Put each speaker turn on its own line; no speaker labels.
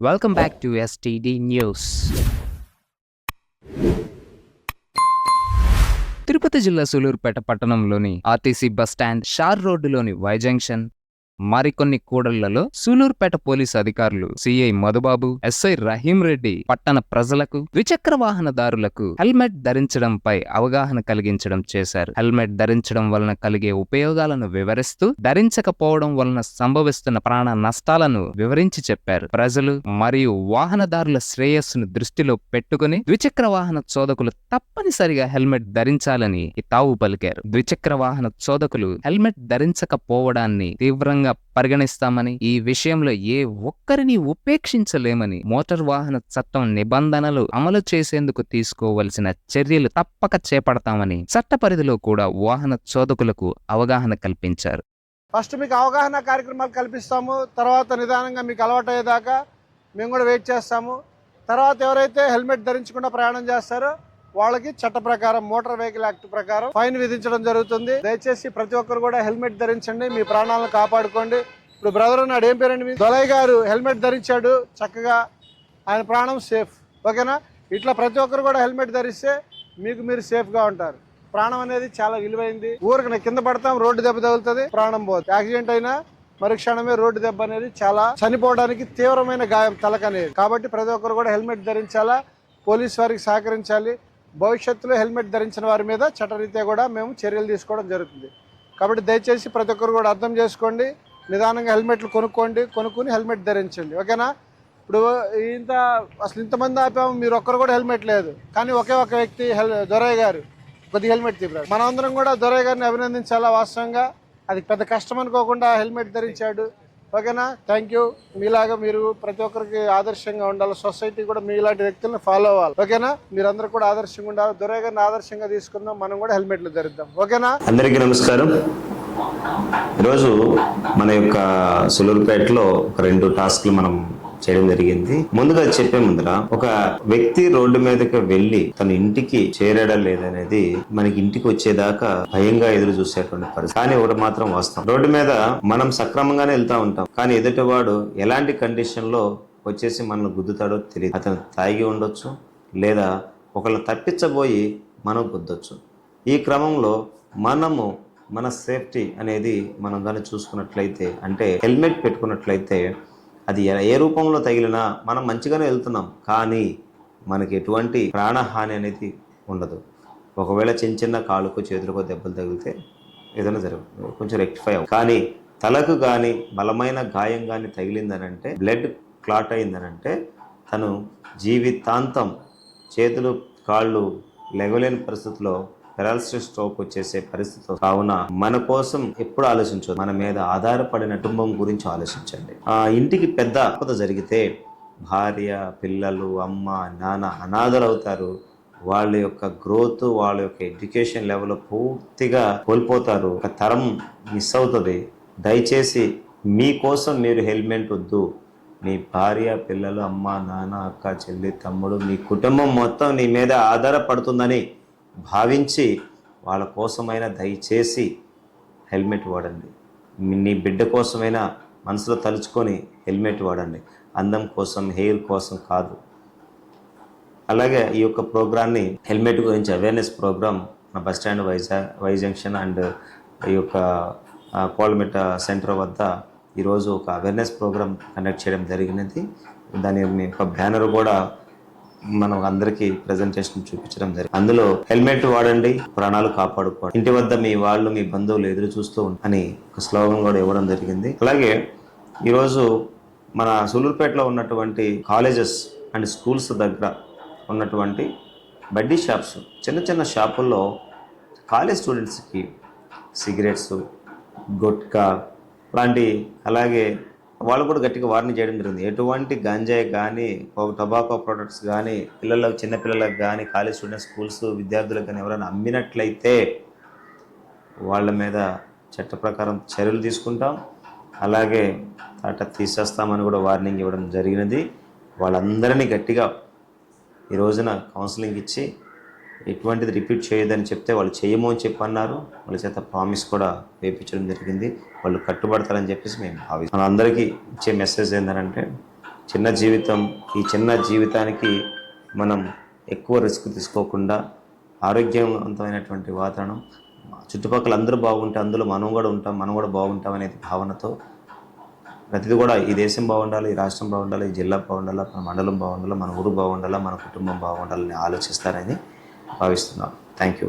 Welcome back to STD News. Tirupati జిల్లా సూలూరుపేట పట్టణంలోని RTC bus stand SHAR రోడ్డులోని వై జంక్షన్ మరికొన్ని కూడళ్ళలో సూలూరుపేట పోలీసు అధికారులు సిఐ మధుబాబు ఎస్ఐ రహీం రెడ్డి పట్టణ ప్రజలకు ద్విచక్ర వాహనదారులకు హెల్మెట్ ధరించడంపై అవగాహన కలిగించడం చేశారు. హెల్మెట్ ధరించడం వలన కలిగే ఉపయోగాలను వివరిస్తూ ధరించకపోవడం వలన సంభవిస్తున్న ప్రాణ నష్టాలను వివరించి చెప్పారు. ప్రజలు మరియు వాహనదారుల శ్రేయస్సును దృష్టిలో పెట్టుకుని ద్విచక్ర వాహన చోదకులు తప్పనిసరిగా హెల్మెట్ ధరించాలని తావు పలికారు. ద్విచక్ర వాహన చోదకులు హెల్మెట్ ధరించకపోవడాన్ని తీవ్రంగా పరిగణిస్తామని ఈ విషయంలో ఏ ఒక్కరిని ఉపేక్షించలేమని మోటార్ వాహన చట్టం నిబంధనలు అమలు చేసేందుకు తీసుకోవలసిన చర్యలు తప్పక చేపడతామని చట్ట పరిధిలో కూడా వాహన చోదకులకు అవగాహన కల్పించారు.
ఫస్ట్ మీకు అవగాహన కార్యక్రమాలు కల్పిస్తాము తర్వాత నిదానంగా మీకు అలవాటు అయ్యేదాకా మేము కూడా వెయిట్ చేస్తాము. తర్వాత ఎవరైతే హెల్మెట్ ధరించకుండా ప్రయాణం చేస్తారో వాళ్ళకి చట్ట ప్రకారం మోటార్ వెహికల్ యాక్ట్ ప్రకారం ఫైన్ విధించడం జరుగుతుంది. దయచేసి ప్రతి ఒక్కరు కూడా హెల్మెట్ ధరించండి మీ ప్రాణాలను కాపాడుకోండి. ఇప్పుడు బ్రదర్ ఉన్నాడు ఏం పేరండి మీ? దొలయ్య గారు హెల్మెట్ ధరించాడు చక్కగా ఆయన ప్రాణం సేఫ్. ఓకేనా? ఇట్లా ప్రతి ఒక్కరు కూడా హెల్మెట్ ధరిస్తే మీకు మీరు సేఫ్గా ఉంటారు. ప్రాణం అనేది చాలా విలువైంది. ఊరికి కింద పడతాం రోడ్డు దెబ్బ తగులుతుంది ప్రాణం పోతుంది యాక్సిడెంట్ అయినా మరి క్షణమే రోడ్డు దెబ్బ అనేది చాలా చనిపోవడానికి తీవ్రమైన గాయం తలకనేది. కాబట్టి ప్రతి ఒక్కరు కూడా హెల్మెట్ ధరించాలా? పోలీస్ వారికి సహకరించాలి. భవిష్యత్తులో హెల్మెట్ ధరించిన వారి మీద చట్టరీత్యా కూడా మేము చర్యలు తీసుకోవడం జరుగుతుంది. కాబట్టి దయచేసి ప్రతి ఒక్కరు కూడా అర్థం చేసుకోండి నిదానంగా హెల్మెట్లు కొనుక్కోండి కొనుక్కొని హెల్మెట్ ధరించండి. ఓకేనా? ఇప్పుడు ఇంత అసలు ఇంతమంది ఆపాము మీరు ఒక్కరు కూడా హెల్మెట్ లేదు. కానీ ఒకే ఒక వ్యక్తి హెల్ దొరయ్య గారు కొద్దిగా హెల్మెట్ తీపారు మనమందరం కూడా దొరయ్య గారిని అభినందించాలా వాస్తవంగా? అది పెద్ద కష్టం అనుకోకుండా హెల్మెట్ ధరించాడు. ఓకేనా? థ్యాంక్ యూ మీలాగా మీరు ప్రతి ఒక్కరికి ఆదర్శంగా ఉండాలి. సొసైటీ కూడా మీలాంటి వ్యక్తులను ఫాలో అవ్వాలి. ఓకేనా? మీరందరూ కూడా ఆదర్శంగా ఉండాలి. దొరయ్య ఆదర్శంగా తీసుకుందాం. మనం కూడా హెల్మెట్లు ధరిద్దాం. ఓకేనా?
అందరికీ నమస్కారం. ఈరోజు మన యొక్క సులూరుపేటలో ఒక రెండు టాస్క్లు మనం చేయడం జరిగింది. ముందుగా చెప్పే ముందర ఒక వ్యక్తి రోడ్డు మీదకి వెళ్ళి తన ఇంటికి చేరడం లేదనేది మనకి ఇంటికి వచ్చేదాకా భయంగా ఎదురు చూసేటువంటి పరిస్థితి. కానీ ఒకటి మాత్రం వాస్తవం. రోడ్డు మీద మనం సక్రమంగానే వెళ్తా ఉంటాం. కానీ ఎదుటివాడు ఎలాంటి కండిషన్లో వచ్చేసి మనల్ని గుద్దుతాడో తెలియదు. అతను తాగి ఉండొచ్చు లేదా ఒకళ్ళు తప్పించబోయి మనం గుద్దొచ్చు. ఈ క్రమంలో మనము మన సేఫ్టీ అనేది మనం కానీ చూసుకున్నట్లయితే అంటే హెల్మెట్ పెట్టుకున్నట్లయితే అది ఏ- రూపంలో తగిలినా మనం మంచిగానే వెళ్తున్నాం. కానీ మనకి ఎటువంటి ప్రాణహాని అనేది ఉండదు. ఒకవేళ చిన్న చిన్న కాళ్ళకు చేతులకు దెబ్బలు తగిలితే ఏదైనా జరుగుతుంది కొంచెం రెక్టిఫై అవ్వ కానీ తలకు కానీ బలమైన గాయం కానీ తగిలిందనంటే బ్లడ్ క్లాట్ అయిందనంటే తను జీవితాంతం చేతులు కాళ్ళు లెగలేని పరిస్థితిలో పెరాలసిస్ స్ట్రోక్ వచ్చేసే పరిస్థితి కావున మన కోసం ఎప్పుడు ఆలోచించదు మన మీద ఆధారపడిన కుటుంబం గురించి ఆలోచించండి. ఆ ఇంటికి పెద్ద ఆపద జరిగితే భార్య పిల్లలు అమ్మ నాన్న అనాథలు అవుతారు వాళ్ళ యొక్క గ్రోత్ వాళ్ళ యొక్క ఎడ్యుకేషన్ లెవెల్ పూర్తిగా కోల్పోతారు. ఒక తరం మిస్ అవుతుంది. దయచేసి మీకోసం మీరు హెల్మెట్ వద్దు. మీ భార్య పిల్లలు అమ్మ నాన్న అక్క చెల్లి తమ్ముడు మీ కుటుంబం మొత్తం నీ మీద ఆధారపడుతుందని భావించి వాళ్ళ కోసమైనా దయచేసి హెల్మెట్ వాడండి. నీ బిడ్డ కోసమైనా మనసులో తలుచుకొని హెల్మెట్ వాడండి. అందం కోసం హెయిర్ కోసం కాదు. అలాగే ఈ యొక్క ప్రోగ్రాన్ని హెల్మెట్ గురించి అవేర్నెస్ ప్రోగ్రామ్ మన బస్ స్టాండ్ వైజా వై జంక్షన్ అండ్ ఈ యొక్క ఆ, కోల్మెట సెంటర్ వద్ద ఈరోజు ఒక అవేర్నెస్ ప్రోగ్రామ్ కండక్ట్ చేయడం జరిగినది. దాని మీ యొక్క బ్యానర్ కూడా మనం అందరికీ ప్రజెంటేషన్ చూపించడం జరిగింది. అందులో హెల్మెట్ వాడండి ప్రాణాలు కాపాడుకోండి. ఇంటి వద్ద మీ వాళ్ళు మీ బంధువులు ఎదురు చూస్తూ అని ఒక స్లోగన్ కూడా ఇవ్వడం జరిగింది. అలాగే ఈరోజు మన సూలూరుపేటలో ఉన్నటువంటి కాలేజెస్ అండ్ స్కూల్స్ దగ్గర ఉన్నటువంటి బడ్డీ షాప్స్ చిన్న చిన్న షాపుల్లో కాలేజ్ స్టూడెంట్స్కి సిగరెట్స్ గుట్కా లాంటి అలాగే వాళ్ళు కూడా గట్టిగా వార్నింగ్ చేయడం జరిగింది. ఎటువంటి గంజాయి కానీ టొబాకో ప్రొడక్ట్స్ కానీ పిల్లలకు చిన్నపిల్లలకు కానీ కాలేజ్ స్టూడెంట్స్ స్కూల్స్ విద్యార్థులకు కానీ ఎవరైనా అమ్మినట్లయితే వాళ్ళ మీద చట్ట ప్రకారం చర్యలు తీసుకుంటాం. అలాగే తాట తీసేస్తామని కూడా వార్నింగ్ ఇవ్వడం జరిగినది. వాళ్ళందరినీ గట్టిగా ఈ రోజున కౌన్సిలింగ్ ఇచ్చి ఎటువంటిది రిపీట్ చేయదని చెప్తే వాళ్ళు చేయము అని చెప్పి అన్నారు వాళ్ళ చేత ప్రామిస్ కూడా వేయించడం జరిగింది. వాళ్ళు కట్టుబడతారని చెప్పేసి మేము భావిస్తాం మన అందరికీ ఇచ్చే మెసేజ్ ఏంటంటే చిన్న జీవితం ఈ చిన్న జీవితానికి మనం ఎక్కువ రిస్క్ తీసుకోకుండా ఆరోగ్యవంతమైనటువంటి వాతావరణం చుట్టుపక్కల అందరూ బాగుంటే అందులో మనం కూడా ఉంటాం మనం కూడా బాగుంటాం భావనతో ప్రతిదీ కూడా ఈ దేశం బాగుండాలి ఈ రాష్ట్రం బాగుండాలి ఈ జిల్లా బాగుండాలి మన మండలం బాగుండాలి మన ఊరు బాగుండాలి మన కుటుంబం బాగుండాలని ఆలోచిస్తారని భావిస్తున్నాను థ్యాంక్ యూ